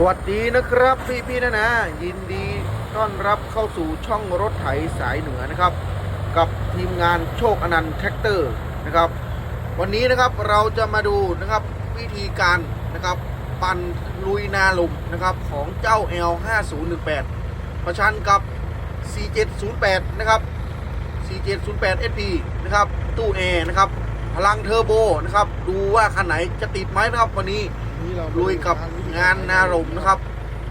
สวัสดีนะครับพี่พี่ๆนะนะ ยินดีต้อนรับเข้าสู่ช่องรถไถสายเหนือนะครับ กับทีมงานโชคอนันต์แท็กเตอร์นะครับ วันนี้นะครับเราจะมาดูนะครับวิธีการนะครับปั่นลุยนาหลุมนะครับของเจ้า L 5 0 1 8 ประชันกับ 4708 นะครับ 4708 SP นะครับ ตู้แอร์นะครับ พลังเทอร์โบนะครับ ดูว่าคันไหนจะติดไหมนะครับวันนี้ลุยกับ งานนาลมนะครับ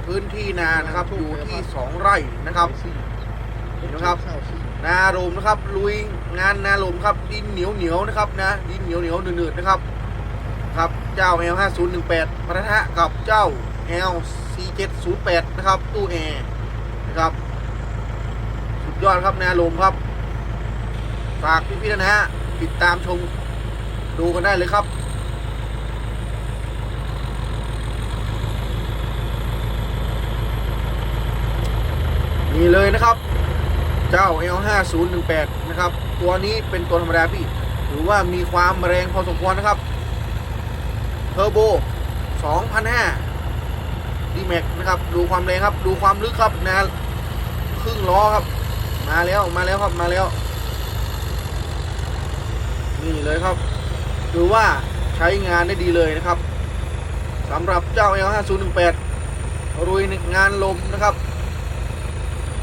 พื้นที่นานะครับอยู่ที่สองไร่นะครับนะครับ นาลมนะครับ ลุยงานนาลมครับ ดินเหนียวเหนียวนะครับนะดินเหนียวเหนียวๆหนืดๆนะครับ ครับเจ้า L 5 0 1 8ปะทะกับเจ้า L 4 7 0 8นะครับ ตู้แอร์นะครับสุดยอดครับนาลมครับฝากพี่ๆนะฮะติดตามชมดูกันได้เลยครับ นี่เลยนะครับ เจ้า L5018 นะครับ ตัวนี้เป็นตัวธรรมดาพี่ ถือว่ามีความแรงพอสมควรนะครับเทอร์โบ2,500ดีแม็กนะครับ ดูความแรงครับ ดูความลึกครับนะครึ่งล้อครับ มาแล้ว มาแล้วครับ มาแล้ว นี่เลยครับ ถือว่าใช้งานได้ดีเลยนะครับสำหรับเจ้า L5018 รุยงานลมนะครับ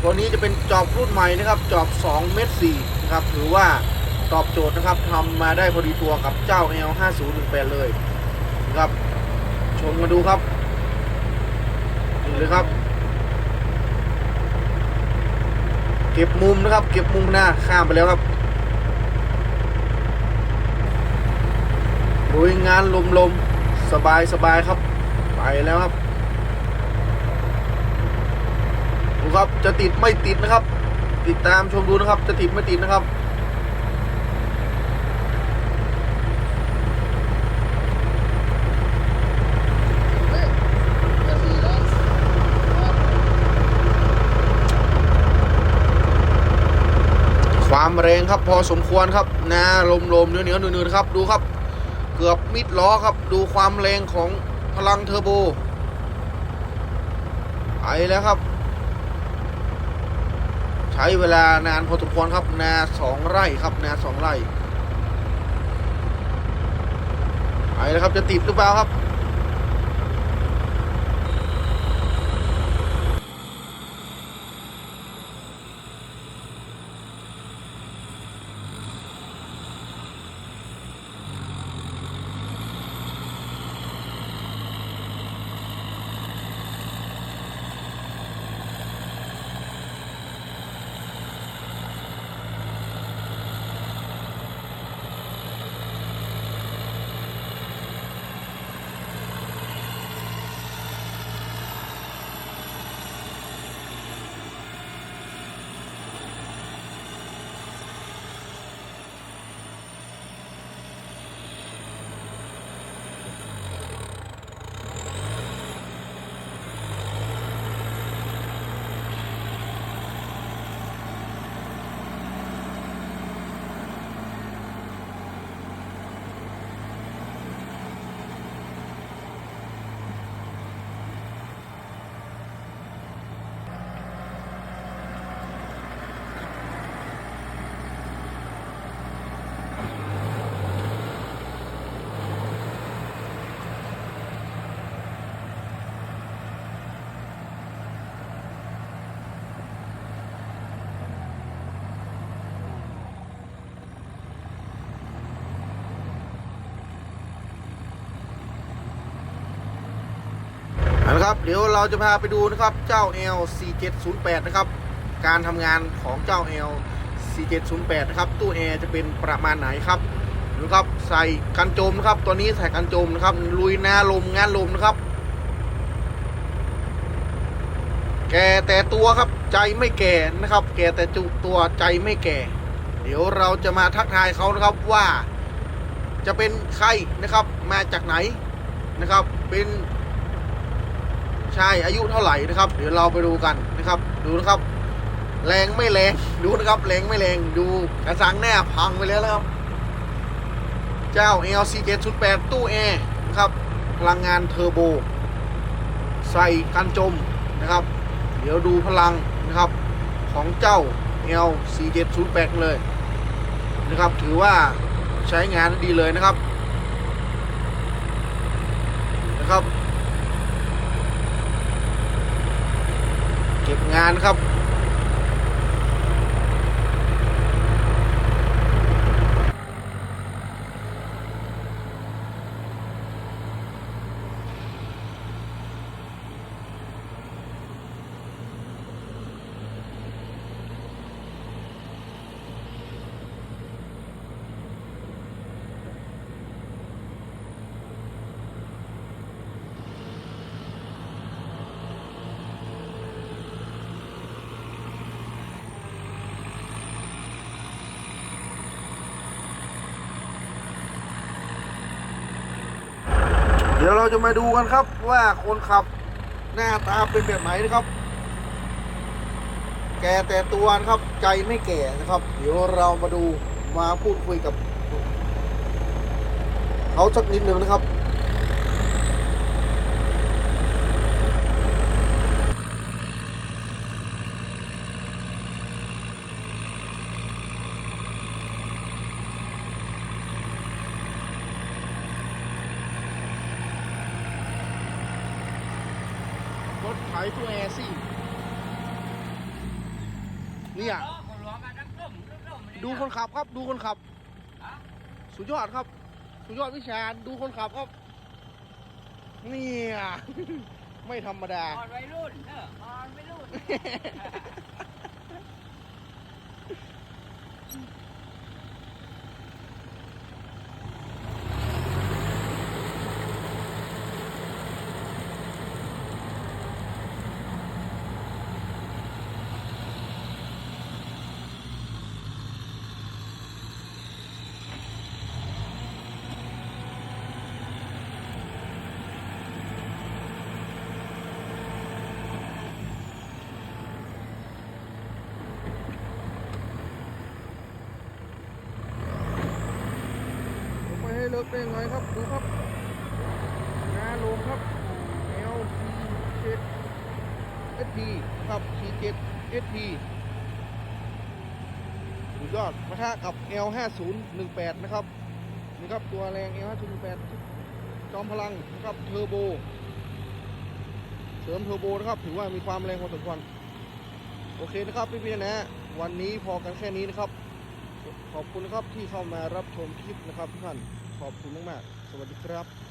ตัวนี้จะเป็นจอบรุ่นใหม่นะครับ จอบ 2 เมตร4นะครับถือว่าตอบโจทย์นะครับทำมาได้พอดีตัวกับเจ้า L 5 0 1 8เลยนะครับ ชมมาดูครับนี่เลยครับ เก็บมุมนะครับ เก็บมุมหน้าข้ามไปแล้วครับลุยงานลมๆ สบายสบายๆครับ ไปแล้วครับ ดูครับจะติดไม่ติดนะครับ ติดตามชมดูนะครับ จะติดไม่ติดนะครับความแรงครับพอสมควรครับนาลมลมๆเหนียวเนียวๆหนืดๆครับ ดูครับ เกือบมิดล้อครับ ดูความแรงของพลังเทอร์โบไปแล้วครับ ใช้เวลานานพอสมควรครับ นาสองไร่ครับ นาสองไร่ไปแล้วครับจะติดหรือเปล่าครับ เอาละครับเดี๋ยวเราจะพาไปดูนะครับเจ้า L 4 7 0 8นะครับการทำงานของเจ้า L 4 7 0 8นะครับตู้แอร์จะเป็นประมาณไหนครับดูครับใส่กันโจมนะครับตัวนี้ใส่กันโจมนะครับลุยหน้าลมงานลมนะครับ แก่แต่ตัวครับใจไม่แก่นะครับ แก่แต่จุตัวใจไม่แก่ เดี๋ยวเราจะมาทักทายเขานะครับว่าจะเป็นใครนะครับมาจากไหนนะครับ เป็น ชายอายุเท่าไหร่นะครับ เดี๋ยวเราไปดูกันนะครับ ดูนะครับ แรงไม่แรงดูนะครับแรงไม่แรงดูกระสังแน่พังไปแล้วนะครับ เจ้า LC 708ตู้แอร์นะครับพลังงานเทอร์โบ ใส่กันจมนะครับ เดี๋ยวดูพลังนะครับของเจ้า L 4 7 0 8เลยนะครับ ถือว่าใช้งานดีเลยนะครับนะครับ เก็บ งานครับ ดี๋ยวเราจะมาดูกันครับว่าคนขับหน้าตาเป็นแบบไหนนะครับ แก่แต่ตัวนะครับ ใจไม่แก่นะครับ เดี๋ยวเรามาดูมาพูดคุยกับ เขาสักนิดหนึ่งนะครับ รถไถตัวแอร์ซี่เนี่ยดูคนขับครับ ดูคนขับ สุดยอดครับ สุดยอดวิชาดูคนขับครับ เนี่ย ไม่ธรรมดาอ่อนวัยรุ่นเอออ่อนวัยรุ่น ไม่ให้เลิกได้ยังไงครับ ดูครับงาลงครับ L C 7 S P ครับ C 7 S P สุดยอดปะทะกับ L 5 0 1 8 นะครับ นี่ครับตัวแรง L 5 0 1 8 จอมพลังนะครับเทอร์โบ เสริมเทอร์โบนะครับ ถือว่ามีความแรงพอสมควรโอเคนะครับพี่ๆนะ วันนี้พอกันแค่นี้นะครับ ขอบคุณนะครับที่เข้ามารับชมคลิปนะครับทุกท่าน ขอบคุณมากๆ สวัสดีครับ